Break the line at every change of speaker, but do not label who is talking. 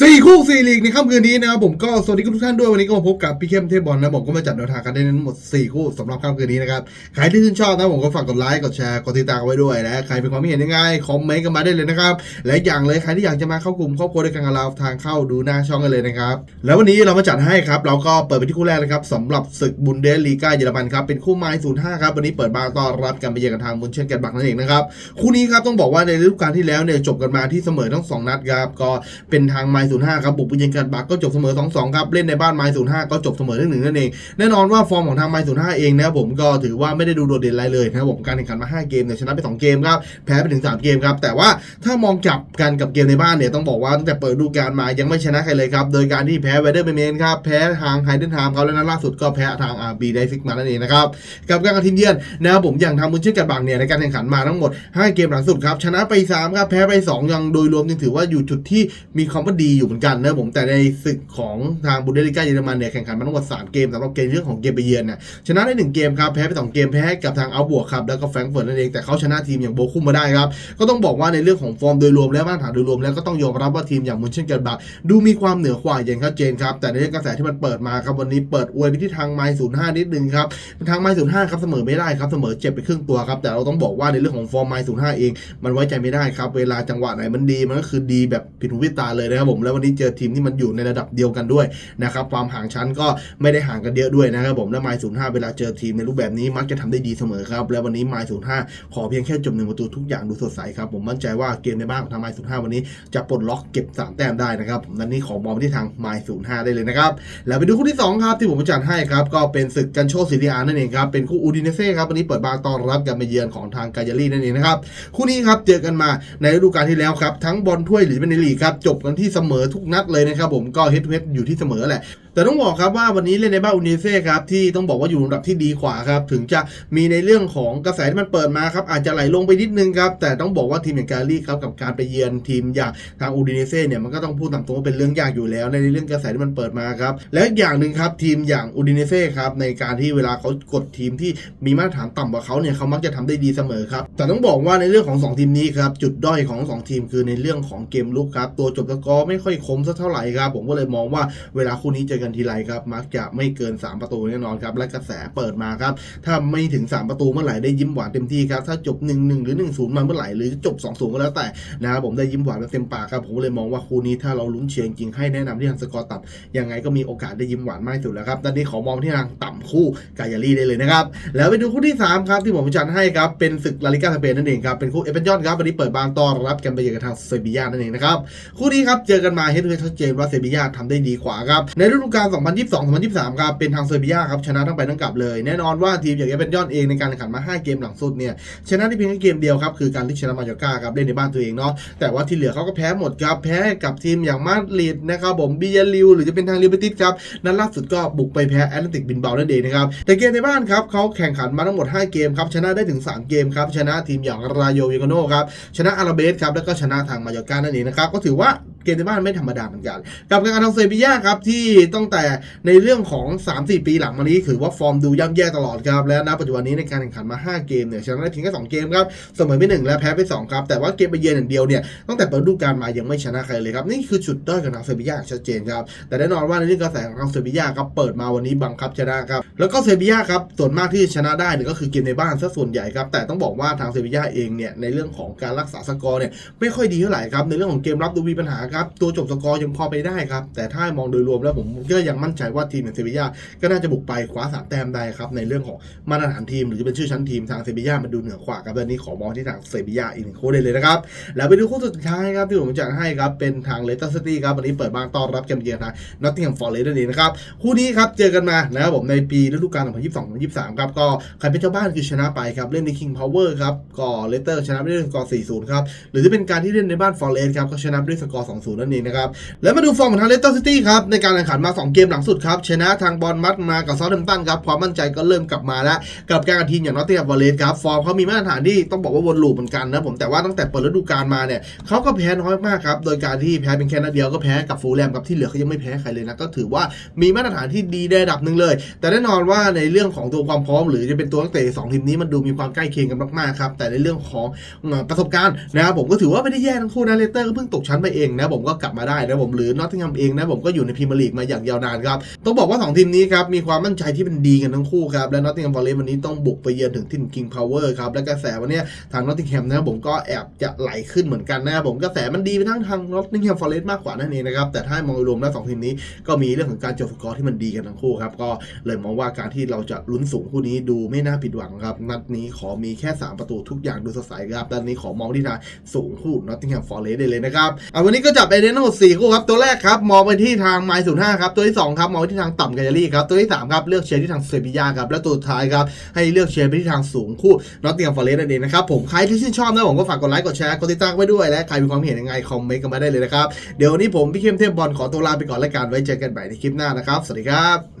สี่คู่สี่ลีกในค่ำคืนนี้นะครับผมก็สวัสดีทุกท่านด้วยวันนี้ก็มาพบกับพี่เข้มเทพบอลนะผมก็มาจัดแนวทางกันได้ทั้งหมด 4 คู่สำหรับค่ำคืนนี้นะครับใครที่ชื่นชอบนะผมก็ฝากกดไลค์กดแชร์กดติดตามไว้ด้วยนะใครเป็นความเห็นยังไงคอมเมนต์กันมาได้เลยนะครับและอย่างเลยใครที่อยากจะมาเข้ากลุ่มครอบครัวด้วยกันกับเราทางเข้าดูหน้าช่องกันเลยนะครับแล้ววันนี้เรามาจัดให้ครับเราก็เปิดไปที่คู่แรกเลยครับสำหรับศึกบุนเดสลีกาเยอรมันครับเป็นคู่ไม้ศูนย์ห้าครับวันนี้เปิดบ้านต้อนรับกันไปเยือนกันทางมุนเชนแกนบักนั่นเองนะครับคู่นี้ครับต้องบอกว่าในฤดูกาลที่แล้วเนี่ยจบกันมาที่เสมอทั้งสองนัดครับก็เป็นทางไมล์ศูนย์ห้าครับบุกไปเยือนกันบักก็จบเสมอ2-2ครับเล่นในบ้านไมล์ศูนย์ห้าก็จบเสมอหนึ่งนั่นเองแน่นอนว่าฟอร์มของทางไมล์ศูนย์ห้าเองนะครับผมก็ถือว่าไม่ได้ดูโดดเด่นอะไรเลยนะครับผมการแข่งขันมา5เกมเนี่ยชนะไป2เกมครับแพ้ไปถึง3เกมครับแต่ว่าถ้ามองจับกันกับเกมในบ้านเนี่ยต้องบอกว่าตั้งแต่เปิดดูกาลมายังไม่ชนะใครเลยครับโดยการที่แพ้เวเดอร์เบเมนครับแพ้ทางไฮเดนไทม์เขาแล้วนัดล่าสุดก็แพ้ทางอาร์บีไดฟิกมานั่นเองนะครับกับการทิมเยือนนะครับผมอย่างทางมุนเชกันบักเนี่ยในการแข่งขันมาทั้งหมด 5 เกมหลังสุดครับชนะไป3ครับแพ้ไป 2 ยังโดยรวมยังถือว่าอยู่จุดที่มีความว่าดีอยู่เหมือนกันนะผมแต่ในศึกของทางบุนเดสลิก้าเยอรมันเนี่ยแข่งขันมาทั้งหมด3เกมสำหรับเกมเรื่องของเกมไปเยือนเนี่ยชนะได้1เกมครับแพ้ไป2เกมแพ้ให้กับทางเอาบวกครับแล้วก็แฟรงก์เฟิร์ตนั่นเองแต่เขาชนะทีมอย่างโบคุมมาได้ครับก็ต้องบอกว่าในเรื่องของฟอร์มโดยรวมและมาตรฐานโดยรวมแล้วก็ต้องยอมรับว่าทีมอย่างมุนเช่นเกิดบักดูมีความเหนือกว่าอย่างชัดเจนครับแต่ในเรื่องกระแสที่มันเปิดมาครับวันนี้เปิดอวยไปที่ทางไมล์ศูนย์ห้านิดนึงครับทางไมล์ศูนย์ห้าครับเสมอไม่ได้ครับเสมอเจ็บไปครึ่งตัวครับแต่เราต้องบอกว่าในเรื่องของฟอร์มไมล์ศูนย์ห้าเอง มันไว้ใจไม่ได้ครับเวลาจังหวะไหนมันดีมันก็คือดีแบบผิดหูผิดตาเลยนะครับผมแล้ววันนี้เจอทีมที่มันอยู่ในระดับเดียวกันด้วยนะครับความห่างชั้นก็ไม่ได้ห่างกันเยอะด้วยนะครับผมและไมล์ศูนย์ห้าเวลาเจอทีมในรูปแบบนี้มักจะทำได้ดีเสมอครับและวันนี้ไมล์ศูนย์ห้าขอเพียงแค่จบหนึ่งประตูทุกอย่างดูสดใสครับผมมั่นใจว่าเกมในบ้านของทางไมล์ศูนย์ห้าวันนี้จะปลดล็อกเก็บสามแต้มได้นะครับผมนั้นนี้ขอมองไปที่ทางไมล์ศูนย์ห้าได้เลยนะครับแล้วไปดูคู่ที่สองครับที่ผมจัดให้ครับก็เป็นศึกกันโชซีเรียนั่นเองครับเป็นคู่อูดิเนเซ่ครับวันนี้เปิดบ้านต้อนรับการมาเยือนของทางกายาลีนั่นเองนะครับคู่นี้ครับเจอกันมาในฤดูกาลที่แล้วครับทั้งบอลถ้วยหรือเป็นในลีกครับจบกันที่เสมมอทุกนัดเลยนะครับผมก็เฮดเฮดอยู่ที่เสมอแหละ แต่ต้องบอกครับว่าวันนี้เล่นในบ้านอูนิเซ่ครับที่ต้องบอกว่าอยู่ลำดับที่ดีกว่าครับถึงจะมีในเรื่องของกระแสที่มันเปิดมาครับอาจจะไหลลงไปนิดนึงครับแต่ต้องบอกว่าทีมอย่างกาลี่ครับกับการไปเยือนทีมอย่างทางอูดิเนเซ่เนี่ยมันก็ต้องพูดตามตรงว่าเป็นเรื่องยากอยู่แล้ว ในเรื่องกระแสที่มันเปิดมาครับและอีกอย่างหนึ่งครับทีมอย่างอูดิเนเซ่ครับในการที่เวลาเขากดทีมที่มีมาตรฐานต่ำกว่าเขาเนี่ยเขามักจะทำได้ดีเสมอครับแต่ต้องบอกว่าในเรื่องของสองทีมนี้ครับจุดด้อยของสองทีมคือในเรื่องของเกมลุกครับตัวจบสกอร์ไม่ค่อยคมสักเท่าไหร่ครับผมก็เลยมองว่าเวลาคู่นี้เจอกันทีไรครับมักจะไม่เกิน 3 ประตูแน่นอนครับและกระแสเปิดมาครับถ้าไม่ถึง 3 ประตูเมื่อไหร่ได้ยิ้มหวานเต็มที่ครับถ้าจบ 1-1 หรือ 1-0 มาเมื่อไหร่หรือจบ 2-0 ก็แล้วแต่นะครับผมได้ยิ้มหวานแบบเต็มปากครับผมก็เลยมองว่าคู่นี้ถ้าเราลุ้นเชียร์จริงให้แนะนำที่ทางสกอร์ต่ำยังไงก็มีโอกาสได้ยิ้มหวานมากสุดแล้วครับตอนนี้ขอมองที่ทางต่ำคู่กายาลีได้เลยนะครับแล้วไปดูคู่ที่สามครับที่ผมจัดให้ครับเป็นศึกลาลิกาสเปนนั่นเองครับเป็นคู่เอเปนยอนครับวันนี้เปิดบ้านต้อนรับกันไปเยือกับทางเซบียานั่นเองนะครับคู่นี้ครับเจอกันมาเห็นเลยชัดเจนว่าเซบียาทำได้ดีกว่าครับในฤดูกาล 2022-2023 ครับ เป็นทางเซอร์เบียครับ ชนะทั้งไปทั้งกลับเลย แน่นอนว่าทีมอย่างเอเป็นยอนเองในการแข่งขันมา 5 เกมหลังสุดเนี่ย ชนะได้เพียงแค่เกมเดียวครับ คือการที่ชนะมาจากาครับ เล่นในบ้านตัวเองเนาะ แต่ว่าที่เหลือเขาก็แพ้หมดครับ แพ้กับทีมอย่างมาดริดนะครับผมบิยาลิวหรือจะเป็นทางเรอัลเบติสครับ นัดล่าสุดก็บุกไปแพ้แอตเลนติกบินเบานั่นเองนะครับ แต่เกมในบ้านครับเขาแข่งขันมาทั้งหมด 5 เกมครับชนะได้ถึง 3 เกมครับชนะทีมอย่างรายโยวิโกโนครับชนะอาราเบสครับแล้วก็ชนะทางมายกานั่นเองนะครับก็ถือว่า เกมในบ้านไม่ธรรมดาเหมือนกัน กับการทางเซบียาครับที่ตั้งแต่ในเรื่องของ 3-4 ปีหลังมานี้ถือว่าฟอร์มดูย่ำแย่ตลอดครับ และณปัจจุบันนี้ในการแข่งขันมา 5 เกมเนี่ยชนะได้เพียงแค่2เกมครับเสมอไป1และแพ้ไป2ครับแต่ว่าเกมไปเยือนอย่างเดียวเนี่ยตั้งแต่เปิดฤดูกาลมายังไม่ชนะใครเลยครับนี่คือจุดด้อยของทางเซบียาชัดเจนครับแต่แน่นอนว่าในเรื่องกระแสของทางเซบียาครับเปิดมาวันนี้บังคับชนะครับแล้วก็เซบียาครับส่วนมากที่ชนะได้เนี่ยก็คือเกมในบ้านซะส่วนใหญ่ครับแต่ต้องบอกว่าทางเซบียาเองเนี่ยในเรื่องของการรักษาสกอร์เนี่ยไม่ค่อยดีเท่าไหร่ครับในเรื่องของเกมรับดูมีปัญหาครับ ตัวจบสกอร์ยังพอไปได้ครับ แต่ถ้ามองโดยรวมแล้วผมก็ยังมั่นใจว่าทีมอย่างเซบียาก็น่าจะบุกไปคว้าสามแต้มได้ครับ ในเรื่องของมาตรฐานทีม หรือจะเป็นชื่อชั้นทีมทางเซบียามันดูเหนือกว่าครับและนี้ขอมองที่ทางเซบียาอีกหนึ่งคู่ได้เลยนะครับ แล้วไปดูคู่สุดท้ายครับที่ผมจะให้ครับเป็นทางเลสเตอร์ซิตี้ครับวันนี้เปิดบ้านต้อนรับเกมเยือนทางนอตติงแฮมฟอร์เรสต์นั่นเองนะครับคู่นี้ครับเจอกันมานะครับผมในปีฤดูกาล2022-2023ครับก็ใครเป็นเจ้าบ้านคือชนะไปครับเล่นใน King Power ครับก็เลสเตอร์ชนะไปด้วยสกอร์ 4-0 ครับหรือจะเป็นการที่เล่นในบ้านฟอร์เรสต์ครับก็ชนะด้วยสกอร์2-0นั่นเองนะครับ แล้วมาดูฟอร์มของทางเลสเตอร์ซิตี้ครับ ในการแข่งขันมา 2 เกมหลังสุดครับชนะทางบอลมัดมากับซอลแฮมตันครับ ความมั่นใจก็เริ่มกลับมาแล้ว กับการกับทีมอย่างนอตติงแฮมฟอร์เรสต์ครับ ฟอร์มเขามีมาตรฐานที่ต้องบอกว่าวนลูปเหมือนกันนะผม แต่ว่าตั้งแต่เปิดฤดูกาลมาเนี่ยเขาก็แพ้น้อยมากครับ โดยการที่แพ้เป็นแค่นัดเดียวก็แพ้กับฟูลแลมครับที่เหลือเขายังไม่แพ้ใครเลยนะ ก็ถือว่ามีมาตรฐานที่ดีในระดับหนึ่งเลย แต่แน่นอนว่าในเรื่องของตัวความพร้อม หรือจะเป็นตัวนักเตะสองทีมนี้มันดูมีความใกล้เคียงกันมากๆครับแต่ในเรื่องของประสบการณ์นะครับผมก็ถือว่าไม่ได้แย่ทั้งคู่นะเลสเตอร์ก็เพิ่งตกชั้นไปเองนะผมผมก็กลับมาได้นะผมหรือนอตติงแฮมเองนะผมก็อยู่ในพรีเมียร์ลีกมาอย่างยาวนานครับต้องบอกว่าสองทีมนี้ครับมีความมั่นใจที่เป็นดีกันทั้งคู่ครับและนอตติงแฮมฟอเรสต์วันนี้ต้องบุกไปเยือนถึงถิ่คิงพาวเวอร์ครับและกระแสวันนี้ทางนอตติงแฮมนะผมก็แอบจะไหลขึ้นเหมือนกันนะครับผมกระแสมันดีไปทั้งทางนอตติงแฮมฟอเรสต์มากกว่านั่นเองนะครับแต่ถ้ามองรวมแล้วสองทีมนี้ก็มีเรื่องของการจบสกอร์ที่มันดีกันทั้งคู่ครับก็เลยมองว่าการที่เราจะลุ้นสูงคู่นี้ดูไม่น่าผิดหวังครับนัดนี้ขอมีแค่ 3 ประตูทุกอย่างดูสดใสครับนัดนี้ขอมองที่ทางสูงคู่นอตติงแฮมฟอเรสต์ได้เลยนะครับเอาวันนี้ก็จับไปเดนทั้งหมด4คู่ครับ ตัวแรกครับ มองไปที่ทางไมล์ศูนย์ห้าครับ ตัวที่สองครับ มองไปที่ทางต่ำกายารี่ครับ ตัวที่สามครับ เลือกเชียร์ที่ทางเซบียาครับ และตัวสุดท้ายครับ ให้เลือกเชียร์ไปที่ทางสูงคู่นอตติงแฮมฟอเรสต์นั่นเองนะครับ ผมใครที่ชื่นชอบนะผมก็ฝากกดไลค์ กดแชร์ กดติดตามไว้ด้วย และใครมีความเห็นยังไงคอมเมนต์กันมาได้เลยนะครับ เดี๋ยววันนี้ผมพี่เข้มเทพบอลขอตัวลาไปก่อนแล้วกันไว้เจอกันใหม่ในคลิปหน้านะครับ สวัสดีครับ